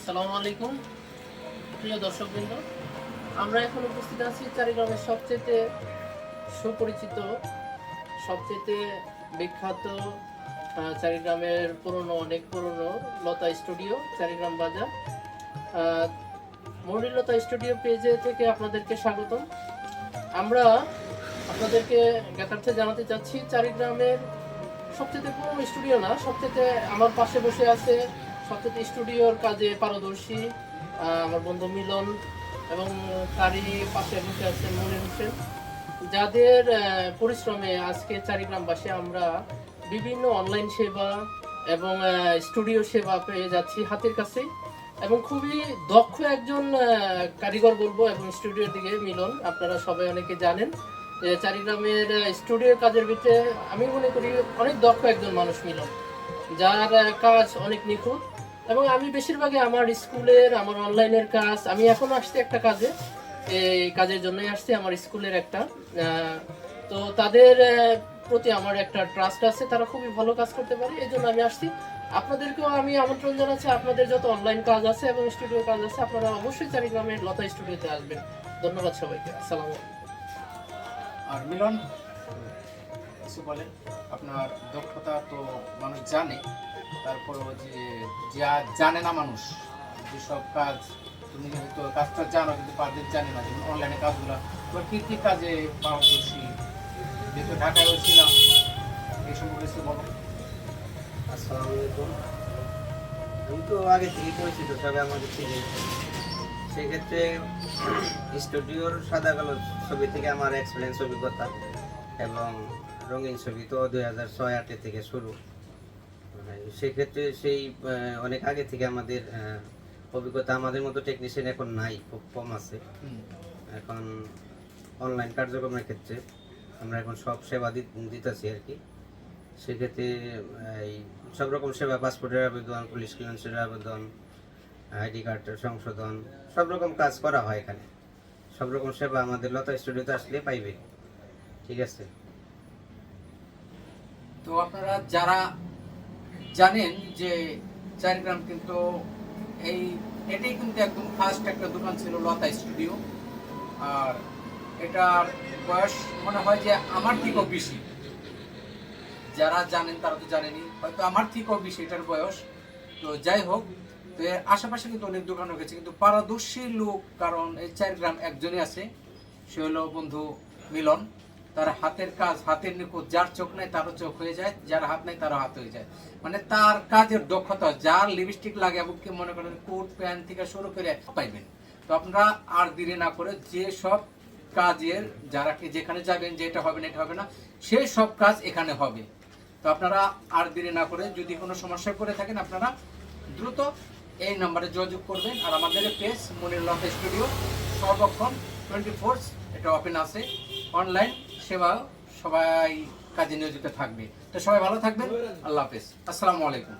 আসসালামু আলাইকুম। প্রিয় দর্শকবৃন্দ আমরা এখন উপস্থিত আছি চারিগ্রামের সবচেয়ে সুপরিচিত সবচেয়ে বিখ্যাত চারিগ্রামের পুরনো অনেক পুরনো লতা স্টুডিও চারিগ্রাম বাজার। আহ, মনিলতা স্টুডিও পেজে থেকে আপনাদেরকে স্বাগতম। আমরা আপনাদেরকে জ্ঞাতার্থে জানাতে চাচ্ছি চারিগ্রামের সবচেয়ে পুরনো স্টুডিও না সবচেয়ে আমার পাশে বসে আছে সবচেয়ে স্টুডিওর কাজে পারদর্শী আমার বন্ধু মিলন এবং তারই পাশে বসে মনির হোসেন। যাদের পরিশ্রমে আজকে চারিগ্রামবাসী আমরা বিভিন্ন অনলাইন সেবা এবং স্টুডিও সেবা পেয়ে যাচ্ছি হাতের কাছে এবং খুবই দক্ষ একজন কারিগর বলব এবং স্টুডিওর দিকে মিলন, আপনারা সবাই অনেকে জানেন যে চারিগ্রামের স্টুডিওর কাজের ভিতরে আমি মনে করি অনেক দক্ষ একজন মানুষ মিলন, যার কাজ অনেক নিখুঁত। এবং আমি বেশিরভাগই আমার স্কুলের, আমার অনলাইনের কাজ, আমি এখন আসছি একটা কাজে। এই কাজের জন্যই আসছি, আমার স্কুলের একটা। তো তাদের প্রতি আমার একটা ট্রাস্ট আছে, তারা খুবই ভালো কাজ করতে পারে, এই জন্য আমি আসছি। আপনাদেরকেও আমি আমন্ত্রণ জানাচ্ছি, আপনাদের যত অনলাইন কাজ আছে এবং স্টুডিও কাজ আছে, আপনারা অবশ্যই চারিগ্রামের লতা স্টুডিওতে আসবেন। ধন্যবাদ সবাইকে, আসসালামু আর মিলন? কিছু বলেন। আপনার দক্ষতা তো মানুষ জানে, তারপরেও যে, যা জানে না মানুষ, যেসব কাজ তুমি হয়তো কাজটা জানো, কিন্তু পারদের জানে না, যেমন অনলাইনে কাজগুলো। তোমার কী কী কাজে পারদর্শী? যেহেতু ঢাকায়ও ছিলাম, এই সম্পর্কে কিছু বলো আসসালামু আলাইকুম। আমি তো আগে থেকে পরিচিত সবাই আমাকে চিনি। সেক্ষেত্রে স্টুডিওর সাদা কালো ছবি থেকে আমার এক্সপিরিয়েন্স অভিজ্ঞতা এবং রঙিন ছবি তো দুই হাজার ছয় আটে থেকে শুরু। মানে সেক্ষেত্রে সেই অনেক আগে থেকে আমাদের অভিজ্ঞতা আমাদের মতো টেকনিশিয়ান এখন নাই খুব কম আছে। এখন অনলাইন কার্যক্রমের ক্ষেত্রে আমরা এখন সব সেবা দিতেছি আর কি। সেক্ষেত্রে এই সব রকম সেবা পাসপোর্টের আবেদন পুলিশ ক্লিয়ারেন্সের আবেদন আইডি কার্ডের সংশোধন সব রকম কাজ করা হয় এখানে। সব রকম সেবা আমাদের লতা স্টুডিওতে আসলে পাইবে। ঠিক আছে? তো আপনারা যারা জানেন যে চারিগ্রাম কিন্তু এই, এটাই কিন্তু একদম ফার্স্ট একটা দোকান ছিল লতা স্টুডিও। আর এটার বয়স মনে হয় যে আমার থেকেও বেশি। যারা জানেন তারা তো জানেনি হয়তো আমার থেকেও বেশি এটার বয়স। তো যাই হোক, তো এর আশেপাশে কিন্তু অনেক দোকান রয়েছে, কিন্তু পারদর্শী লোক, কারণ এই চারগ্রাম একজনই আছে, সে হলো বন্ধু মিলন। তার হাতের কাজ হাতের নিখুঁত, যার চোখ নাই তারও চোখ হয়ে যায়, যার হাত নাই তারও হাত হয়ে যায়। মানে তার কাজের দক্ষতা, যার লিপস্টিক লাগে এমনকি মনে করেন, কোট, প্যান্ট থেকে শুরু করে পাইবেন। তো আপনারা আর দেরি না করে যে সব কাজের, যারা কি যেখানে যাবেন, যে এটা হবে না, এটা হবে না সেই সব কাজ এখানে হবে। তো আপনারা আর দেরি না করে যদি কোনো সমস্যায় পড়ে থাকেন, আপনারা দ্রুত এই নাম্বারে যোগাযোগ করবেন। আর আমাদের পেজ মনির লতা স্টুডিও, সর্বক্ষণ টোয়েন্টি ফোর এটা ওপেন আছে অনলাইন সেবা সবাই কাজে নিয়োজিত থাকবে। তো সবাই ভালো থাকবেন। আল্লাহ হাফেজ। আসসালামু আলাইকুম।